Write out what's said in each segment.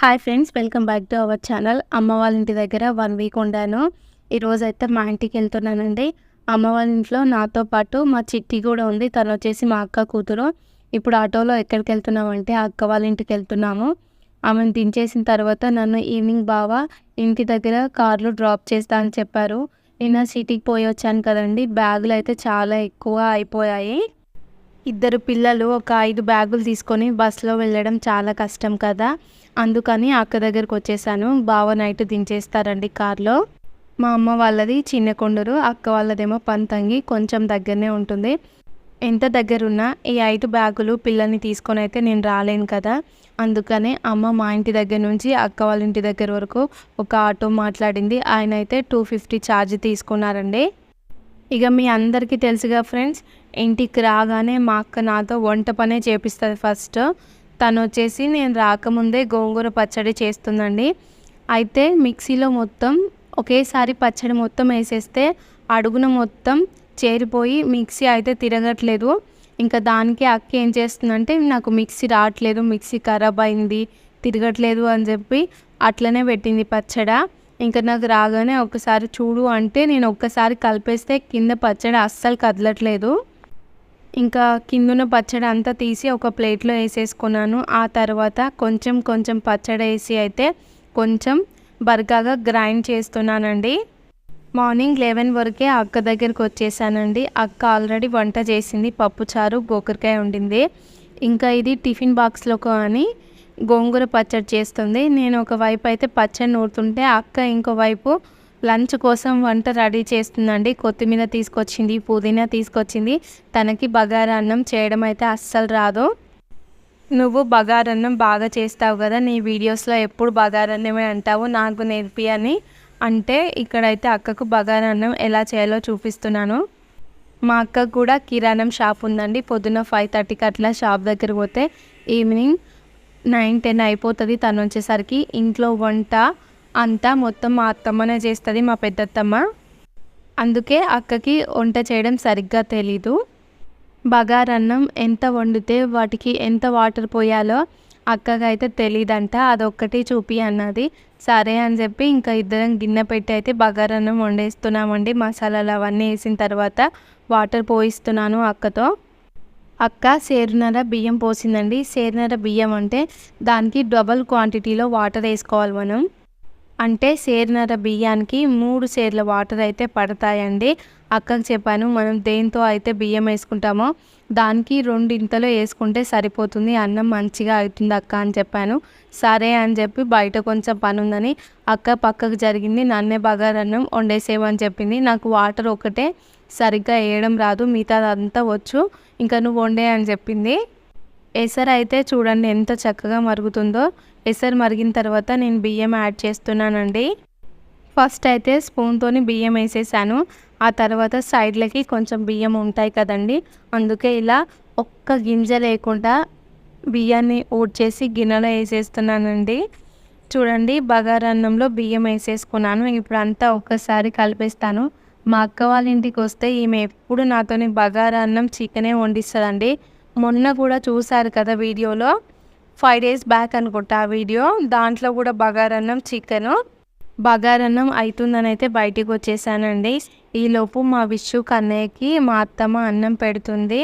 Hi friends welcome back to our channel అమ్మ వాళ్ళ ఇంటి దగ్గర వన్ వీక్ ఉండాను. ఈరోజు అయితే మా ఇంటికి వెళ్తున్నానండి. అమ్మ వాళ్ళ ఇంట్లో నాతో పాటు మా చిట్టి కూడా ఉంది. తను వచ్చేసి మా అక్క కూతురు. ఇప్పుడు ఆటోలో ఎక్కడికి వెళ్తున్నామంటే అక్క వాళ్ళ ఇంటికి వెళ్తున్నాము. ఆమెను దించేసిన తర్వాత నన్ను ఈవినింగ్ బావా ఇంటి దగ్గర కార్లో డ్రాప్ చేస్తా అని చెప్పారు. నిన్న సిటీకి పోయి వచ్చాను కదండి. బ్యాగులు అయితే చాలా ఎక్కువ అయిపోయాయి. ఇద్దరు పిల్లలు ఒక ఐదు బ్యాగులు తీసుకొని బస్సులో వెళ్ళడం చాలా కష్టం కదా. అందుకని అక్క దగ్గరకు వచ్చేసాను. బావ నైట్ దించేస్తారండి కార్లో. మా అమ్మ వాళ్ళది చిన్న కొండూరు అక్క వాళ్ళదేమో పంతంగి కొంచెం దగ్గరనే ఉంటుంది. ఎంత దగ్గరున్నా ఈ ఐదు బ్యాగులు పిల్లల్ని తీసుకొని అయితే నేను రాలేను కదా. అందుకనే అమ్మ మా ఇంటి దగ్గర నుంచి అక్క వాళ్ళ ఇంటి దగ్గర వరకు ఒక ఆటో మాట్లాడింది. ఆయన అయితే టూ ఫిఫ్టీ ఛార్జ్ తీసుకున్నారండి. ఇక మీ అందరికీ తెలుసుగా ఫ్రెండ్స్ ఇంటికి రాగానే మా అక్క నాతో వంట పనే చేపిస్తుంది ఫస్ట్. తను వచ్చేసి నేను రాకముందే గోంగూర పచ్చడి చేస్తుందండి. అయితే మిక్సీలో మొత్తం ఒకేసారి పచ్చడి మొత్తం వేసేస్తే అడుగున మొత్తం చేరిపోయి మిక్సీ అయితే తిరగట్లేదు. ఇంకా దానికి అక్క ఏం చేస్తుందంటే నాకు మిక్సీ రావట్లేదు మిక్సీ ఖరాబ్ అయింది తిరగట్లేదు అని చెప్పి అట్లనే పెట్టింది పచ్చడ. ఇంకా నాకు రాగానే ఒకసారి చూడు అంటే నేను ఒక్కసారి కలిపేస్తే కింద పచ్చడి అస్సలు కదలట్లేదు. ఇంకా కిందున్న పచ్చడి అంతా తీసి ఒక ప్లేట్లో వేసేసుకున్నాను. ఆ తర్వాత కొంచెం కొంచెం పచ్చడి వేసి అయితే కొంచెం బర్గాగా గ్రైండ్ చేస్తున్నానండి. మార్నింగ్ లెవెన్ వరకే అక్క దగ్గరికి వచ్చేసానండి. అక్క ఆల్రెడీ వంట చేసింది పప్పుచారు గోకరకాయ ఉండింది ఇంకా ఇది టిఫిన్ బాక్స్లో కానీ గోంగూర పచ్చడి చేస్తుంది. నేను ఒకవైపు అయితే పచ్చడి నూరుతుంటే అక్క ఇంకోవైపు లంచ్ కోసం వంట రెడీ చేస్తుందండి. కొత్తిమీర తీసుకొచ్చింది పుదీనా తీసుకొచ్చింది. తనకి బగారా అన్నం చేయడం అయితే అస్సలు రాదు. నువ్వు బగారన్నం బాగా చేస్తావు కదా నీ వీడియోస్లో ఎప్పుడు బగారన్నమే అంటావు నాకు నేర్పి అని అంటే ఇక్కడైతే అక్కకు బగారన్నం ఎలా చేయాలో చూపిస్తున్నాను. మా అక్కకు కూడా కిరాణం షాప్ ఉందండి. పొద్దున ఫైవ్ థర్టీకి అట్లా షాప్ దగ్గర పోతే ఈవినింగ్ నైన్ టెన్ అయిపోతుంది తను వచ్చేసరికి. ఇంట్లో వంట అంతా మొత్తం మా అత్తమ్మనే చేస్తుంది మా పెద్దత్తమ్మ. అందుకే అక్కకి వంట చేయడం సరిగ్గా తెలీదు. బగారన్నం ఎంత వండితే వాటికి ఎంత వాటర్ పోయాలో అక్కకి అయితే తెలియదంట అదొక్కటి చూపి అన్నది. సరే అని చెప్పి ఇంకా ఇద్దరం గిన్నె పెట్టి అయితే బగారన్నం వండేస్తున్నామండి. మసాలాలు అవన్నీ వేసిన తర్వాత వాటర్ పోయిస్తున్నాను అక్కతో. అక్క సేరునర బియ్యం పోసిందండి. సేరునర బియ్యం అంటే దానికి డబల్ క్వాంటిటీలో వాటర్ వేసుకోవాలి మనం. అంటే సేరినర బియ్యానికి మూడు సేర్ల వాటర్ అయితే పడతాయండి. అక్కకు చెప్పాను మనం దేంతో అయితే బియ్యం వేసుకుంటామో దానికి రెండింతలో వేసుకుంటే సరిపోతుంది. అన్నం మంచిగా అవుతుంది అక్క అని చెప్పాను. సరే అని చెప్పి బయట కొంచెం పని ఉందని అక్క పక్కకు జరిగింది. నన్నే బగారన్నం వండేసేవని చెప్పింది. నాకు వాటర్ ఒకటే సరిగ్గా వేయడం రాదు. మిగతాదంతా వచ్చు. ఇంకా నువ్వు వండే అని చెప్పింది. ఎసర్ అయితే చూడండి ఎంత చక్కగా మరుగుతుందో. ఎసరు మరిగిన తర్వాత నేను బియ్యం యాడ్ చేస్తున్నానండి. ఫస్ట్ అయితే స్పూన్తోని బియ్యం వేసేసాను. ఆ తర్వాత సైడ్లకి కొంచెం బియ్యం ఉంటాయి కదండి. అందుకే ఇలా ఒక్క గింజ లేకుండా బియ్యాన్ని ఊడ్చేసి గిన్నెలో వేసేస్తున్నానండి. చూడండి బగారన్నంలో బియ్యం వేసేసుకున్నాను. ఇప్పుడు అంతా ఒక్కసారి కలిపేస్తాను. మా అక్క వాళ్ళ ఇంటికి వస్తే ఈమె ఎప్పుడు నాతోని బగారా అన్నం చికెనే వండిస్తుందండి. మొన్న కూడా చూశారు కదా వీడియోలో. ఫైవ్ డేస్ బ్యాక్ అనుకుంటా ఆ వీడియో. దాంట్లో కూడా బగారన్నం చికెను. బగారన్నం అవుతుందని అయితే బయటికి వచ్చేసానండి. ఈలోపు మా విషు కన్నయ్యకి మా అత్తమ్మ అన్నం పెడుతుంది.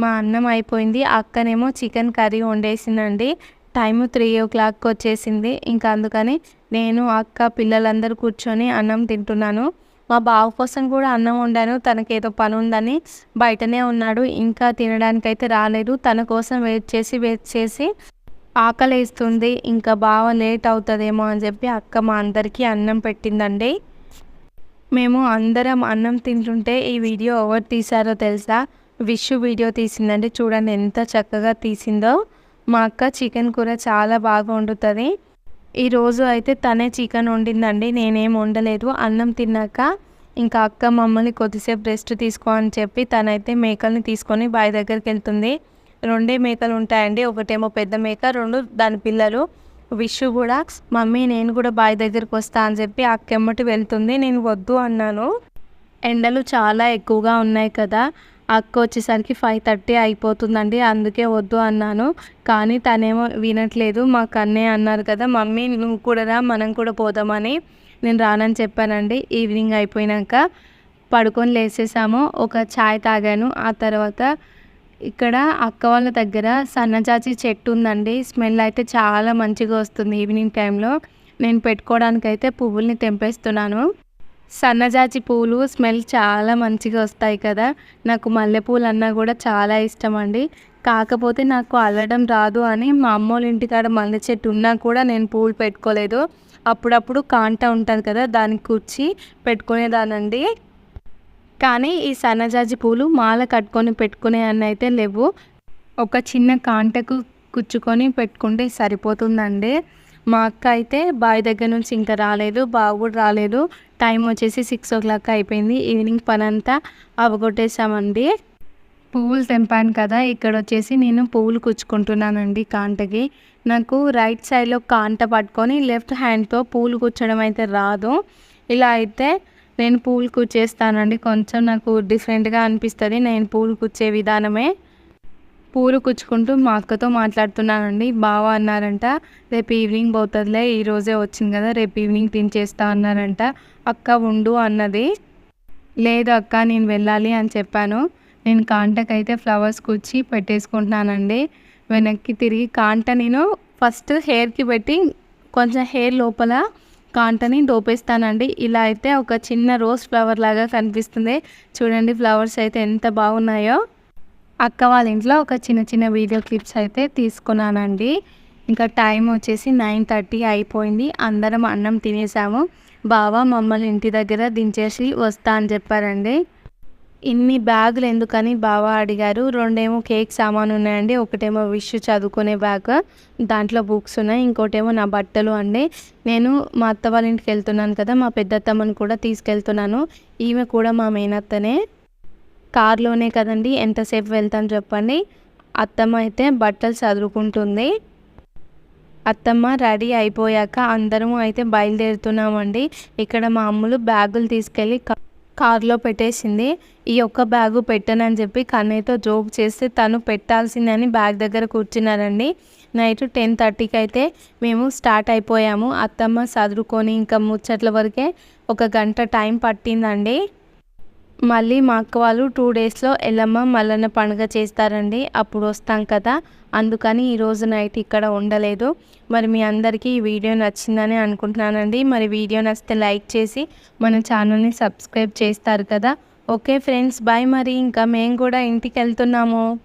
మా అన్నం అయిపోయింది. అక్కనేమో చికెన్ కర్రీ వండేసిందండి. టైము త్రీ ఓ క్లాక్కి వచ్చేసింది. ఇంకా అందుకని నేను అక్క పిల్లలందరూ కూర్చొని అన్నం తింటున్నాను. మా బావ కోసం కూడా అన్నం వండాను. తనకేదో పని ఉందని బయటనే ఉన్నాడు. ఇంకా తినడానికైతే రాలేదు. తన కోసం వెయిట్ చేసి వెయిట్ చేసి ఆకలేస్తుంది. ఇంకా బావ లేట్ అవుతుందేమో అని చెప్పి అక్క మా అందరికీ అన్నం పెట్టిందండి. మేము అందరం అన్నం తింటుంటే ఈ వీడియో ఎవరు తీశారో తెలుసా? విషు వీడియో తీసిందండి. చూడండి ఎంత చక్కగా తీసిందో. మా అక్క చికెన్ కూర చాలా బాగా వండుతుంది. ఈరోజు అయితే తనే చికెన్ వండిందండి నేనేం వండలేదు. అన్నం తిన్నాక ఇంకా అక్క మమ్మల్ని కొద్దిసేపు రెస్ట్ తీసుకో అని చెప్పి తనైతే మేకల్ని తీసుకొని బావి దగ్గరికి వెళ్తుంది. రెండే మేకలు ఉంటాయండి ఒకటేమో పెద్ద మేక రెండు దాని పిల్లలు. విషు కూడా మమ్మీ నేను కూడా బావి దగ్గరికి వస్తా అని చెప్పి అక్కెమ్మటి వెళ్తుంది నేను వద్దు అన్నాను. ఎండలు చాలా ఎక్కువగా ఉన్నాయి కదా అక్క వచ్చేసరికి ఫైవ్ థర్టీ అయిపోతుందండి అందుకే వద్దు అన్నాను. కానీ తనేమో వినట్లేదు మా కన్నే అన్నారు కదా మమ్మీ నువ్వు కూడా రా మనం కూడా పోదామని నేను రానని చెప్పానండి. ఈవినింగ్ అయిపోయినాక పడుకొని లేసేసాము ఒక చాయ్ తాగాను. ఆ తర్వాత ఇక్కడ అక్క వాళ్ళ దగ్గర సన్నజాజి చెట్టు ఉందండి స్మెల్ అయితే చాలా మంచిగా వస్తుంది ఈవినింగ్ టైంలో. నేను పెట్టుకోవడానికైతే పువ్వుల్ని తెంపేస్తున్నాను. సన్నజాజి పూలు స్మెల్ చాలా మంచిగా వస్తాయి కదా. నాకు మల్లెపూలు అన్నా కూడా చాలా ఇష్టం అండి కాకపోతే నాకు అల్లడం రాదు అని మా అమ్మోళ్ళ ఇంటికాడ మల్లె చెట్టు ఉన్నా కూడా నేను పూలు పెట్టుకోలేదు. అప్పుడప్పుడు కాంట ఉంటుంది కదా దానికి కూర్చి పెట్టుకునేదానండి కానీ ఈ సన్నజాజి పూలు మాల కట్టుకొని పెట్టుకునే అన్న అయితే లేవు. ఒక చిన్న కాంటకు కుచ్చుకొని పెట్టుకుంటే సరిపోతుందండి. మా అక్క అయితే బావి దగ్గర నుంచి ఇంకా రాలేదు బావ కూడా రాలేదు. టైం వచ్చేసి సిక్స్ ఓ క్లాక్ అయిపోయింది. ఈవినింగ్ పని అంతా అవగొట్టేసామండి పువ్వులు తెంపాను కదా ఇక్కడ వచ్చేసి నేను పువ్వులు కుచ్చుకుంటున్నానండి కాంటకి. నాకు రైట్ సైడ్లో కాంట పట్టుకొని లెఫ్ట్ హ్యాండ్తో పూలు కూర్చడం అయితే రాదు. ఇలా అయితే నేను పూలు కూర్చేస్తానండి. కొంచెం నాకు డిఫరెంట్గా అనిపిస్తుంది. నేను పూలు కూర్చే విధానమే. పూలు కుచ్చుకుంటూ మా అక్కతో మాట్లాడుతున్నానండి. బావ అన్నారంట రేపు ఈవినింగ్ పోతుందిలే ఈరోజే వచ్చింది కదా రేపు ఈవినింగ్ తినిచేస్తా అన్నారంట. అక్క ఉండు అన్నది. లేదు అక్క నేను వెళ్ళాలి అని చెప్పాను. నేను కాంటకైతే ఫ్లవర్స్ కుచ్చి పెట్టేసుకుంటున్నానండి. వెనక్కి తిరిగి కాంట నేను ఫస్ట్ హెయిర్కి పెట్టి కొంచెం హెయిర్ లోపల కాంటని దోపేస్తానండి. ఇలా అయితే ఒక చిన్న రోజ్ ఫ్లవర్ లాగా కనిపిస్తుంది. చూడండి ఫ్లవర్స్ అయితే ఎంత బాగున్నాయో. అక్క వాళ్ళ ఇంట్లో ఒక చిన్న చిన్న వీడియో క్లిప్స్ అయితే తీసుకున్నానండి. ఇంకా టైం వచ్చేసి నైన్ థర్టీ అయిపోయింది. అందరం అన్నం తినేసాము. బావ మమ్మల్ని ఇంటి దగ్గర దించేసి వస్తా అని చెప్పారండి. ఇన్ని బ్యాగులు ఎందుకని బావ అడిగారు. రెండేమో కేక్ సామాన్ ఉన్నాయండి. ఒకటేమో విష్ చదువుకునే బ్యాగ్. దాంట్లో బుక్స్ ఉన్నాయి. ఇంకోటేమో నా బట్టలు అండి. నేను మా అత్త వాళ్ళ ఇంటికి వెళ్తున్నాను కదా మా పెద్దత్తమ్మని కూడా తీసుకెళ్తున్నాను. ఈమె కూడా మా మేనత్తనే. కార్లోనే కదండి ఎంతసేపు వెళ్తాం చెప్పండి. అత్తమ్మ అయితే బట్టలు చదువుకుంటుంది అత్తమ్మ రెడీ అయిపోయాక అందరము అయితే బయలుదేరుతున్నామండి. ఇక్కడ మా అమ్ములు బ్యాగులు తీసుకెళ్ళి కార్లో పెట్టేసింది. ఈ ఒక్క బ్యాగు పెట్టనని చెప్పి కన్నయ్యతో జోక్ చేస్తే తను పెట్టాల్సిందని బ్యాగ్ దగ్గర కూర్చున్నారండి. నైట్ టెన్ థర్టీకి అయితే మేము స్టార్ట్ అయిపోయాము. అత్తమ్మ చదువుకొని ఇంకా ముచ్చట్ల వరకే ఒక గంట టైం పట్టిందండి. మళ్ళీ మా అక్క వాళ్ళు టూ డేస్లో ఎల్లమ్మ మల్లన్న పండుగ చేస్తారండి. అప్పుడు వస్తాం కదా. అందుకని ఈరోజు నైట్ ఇక్కడ ఉండలేదు. మరి మీ అందరికీ ఈ వీడియో నచ్చిందని అనుకుంటున్నానండి. మరి వీడియో నచ్చితే లైక్ చేసి మన ఛానల్ని సబ్స్క్రైబ్ చేస్తారు కదా. ఓకే ఫ్రెండ్స్ బాయ్ మరి. ఇంకా మేము కూడా ఇంటికి వెళ్తున్నాము.